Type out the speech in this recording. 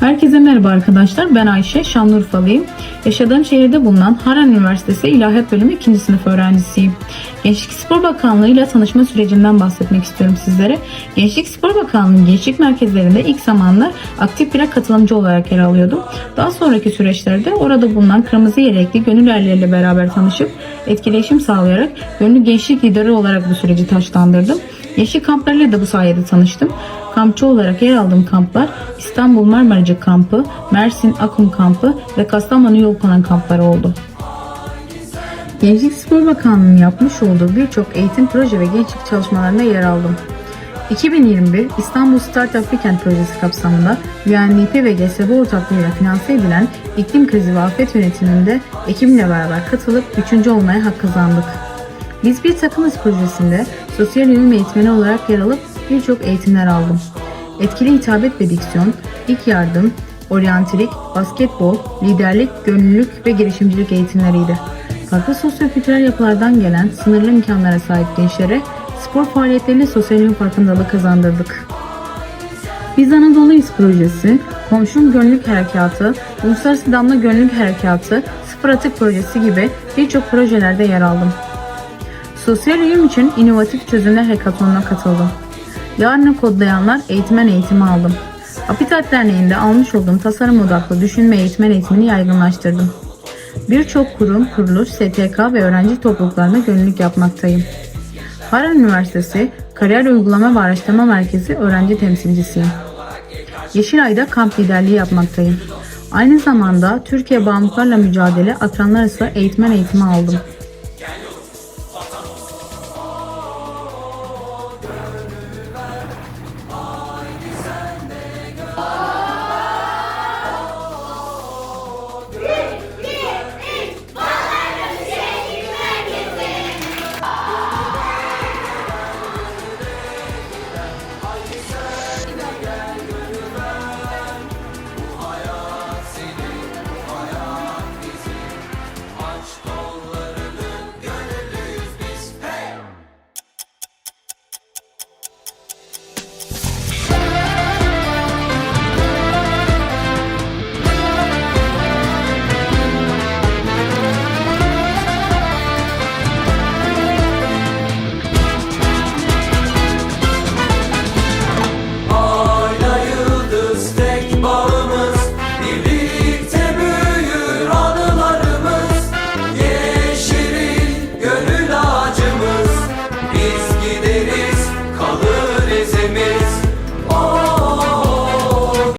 Herkese merhaba arkadaşlar. Ben Ayşe, Şanlıurfalıyım. Yaşadığım şehirde bulunan Harran Üniversitesi İlahiyat Bölümü 2. sınıf öğrencisiyim. Gençlik Spor Bakanlığı ile tanışma sürecinden bahsetmek istiyorum sizlere. Gençlik Spor Bakanlığı gençlik merkezlerinde ilk zamanlar aktif birer katılımcı olarak yer alıyordum. Daha sonraki süreçlerde orada bulunan kırmızı yelekli gönül erleriyle beraber tanışıp etkileşim sağlayarak gönüllü gençlik lideri olarak bu süreci taşlandırdım. Yeşil kamplarıyla da bu sayede tanıştım. Kampçı olarak yer aldığım kamplar İstanbul Marmaracı Kampı, Mersin Akum Kampı ve Kastamonu Yolkonan kampları oldu. Gençlik Spor Bakanlığı'nın yapmış olduğu birçok eğitim proje ve gençlik çalışmalarına yer aldım. 2021 İstanbul Startup Weekend projesi kapsamında UNDP ve GSB ortaklığıyla finanse edilen iklim krizi ve afet yönetiminde ekibimle beraber katılıp üçüncü olmaya hak kazandık. Biz bir takımız projesinde sosyal uyum eğitmeni olarak yer alıp birçok eğitimler aldım. Etkili hitabet ve diksiyon, ilk yardım, oryantilik, basketbol, liderlik, gönüllülük ve girişimcilik eğitimleriydi. Farklı sosyo-kültürel yapılardan gelen sınırlı imkanlara sahip gençlere spor faaliyetleriyle sosyal uyum farkındalığı kazandırdık. Biz Anadolu'yuz projesi, Komşum Gönüllülük Harekatı, Uluslararası Damla Gönüllülük Harekatı, Sıfır Atık Projesi gibi birçok projelerde yer aldım. Sosyal uyum için inovatif çözümler hekatonuna katıldım. Yarını kodlayanlar eğitmen eğitimi aldım. Habitat Derneği'nde almış olduğum tasarım odaklı düşünme eğitmen eğitimini yaygınlaştırdım. Birçok kurum, kuruluş, STK ve öğrenci topluluklarına gönüllülük yapmaktayım. Harran Üniversitesi Kariyer Uygulama ve Araştırma Merkezi öğrenci temsilcisiyim. Yeşilay'da kamp liderliği yapmaktayım. Aynı zamanda Türkiye Bağımlılıklarla Mücadele Akranlar Arası Eğitmen Eğitimi aldım.